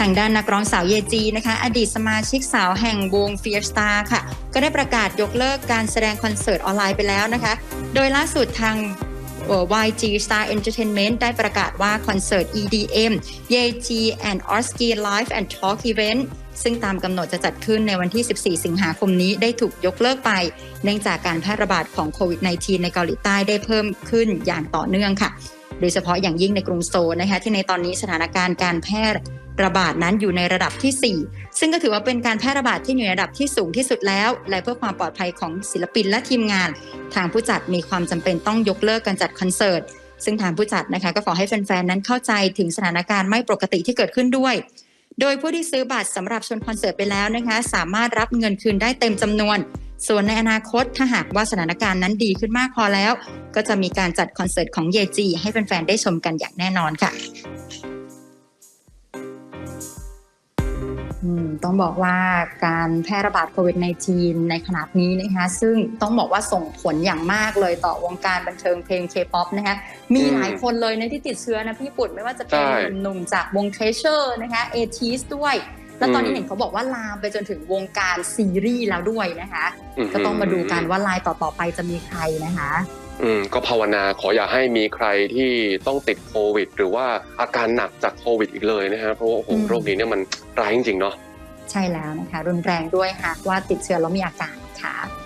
ทางด้านนักร้องสาวเยจีนะคะ อดีตสมาชิกสาวแห่งวง Fear Star ค่ะ ก็ได้ประกาศยกเลิกการแสดงคอนเสิร์ตออนไลน์ไปแล้วนะคะ โดยล่าสุดทาง YG Star Entertainment ได้ประกาศว่าคอนเสิร์ต EDM Yeji and Orski Live and Talk Event ซึ่งตามกำหนดจะจัดขึ้นในวันที่ 14 สิงหาคมนี้ได้ถูกยกเลิกไป เนื่องจากการแพร่ระบาดของโควิด -19 ในเกาหลีใต้ได้เพิ่มขึ้นอย่างต่อเนื่องค่ะ โดยเฉพาะอย่างยิ่งในกรุงโซลนะคะที่ในตอนนี้สถานการณ์การแพร่ ระบาดนั้นอยู่ในระดับที่ 4 ซึ่งก็ถือว่าเป็นการแพร่ระบาดที่อยู่ในระดับที่สูงที่สุดแล้ว และเพื่อความปลอดภัยของศิลปินและทีมงาน ทางผู้จัดมีความจำเป็นต้องยกเลิกการจัดคอนเสิร์ตซึ่งทางผู้จัดนะคะก็ขอให้แฟนๆนั้นเข้าใจถึงสถานการณ์ไม่ปกติที่เกิดขึ้นด้วย โดยผู้ที่ซื้อบัตรสำหรับชมคอนเสิร์ตไปแล้วนะคะสามารถรับเงินคืนได้เต็มจำนวนส่วนในอนาคตถ้าหากว่าสถานการณ์นั้นดีขึ้นมากพอแล้ว ก็จะมีการจัดคอนเสิร์ตของเยจีให้แฟนๆได้ชมกันอย่างแน่นอนค่ะ ต้องบอกว่าการแพร่ระบาดโควิด -19 ในขนาดนี้นะคะซึ่งต้องบอกว่าส่งผลอย่างมากเลยต่อวงการบันเทิงเพลงเคป๊อปนะคะมีอืมหลายคนเลยนะที่ติดเชื้อนะพี่ปุ่นไม่ว่าจะเป็นใช่หนุ่มๆจากวงเทเชอร์นะคะเอทีสด้วย แล้วตอนนี้อืมเห็นเขาบอกว่าลามไปจนถึงวงการซีรีส์แล้วด้วยนะคะ ก็ต้องมาดูกันว่าลายต่อๆไปจะมีใครนะคะ อืมก็ภาวนาขออย่าให้มีใครที่ต้องติดโควิด หรือว่าอาการหนักจากโควิดอีกเลยนะฮะเพราะว่าโอ้โหอืมโรคนี้เนี่ยมันร้ายจริงๆเนาะใช่แล้วนะคะ รุนแรงด้วยหากว่าติดเชื้อแล้วมีอาการนะคะอืม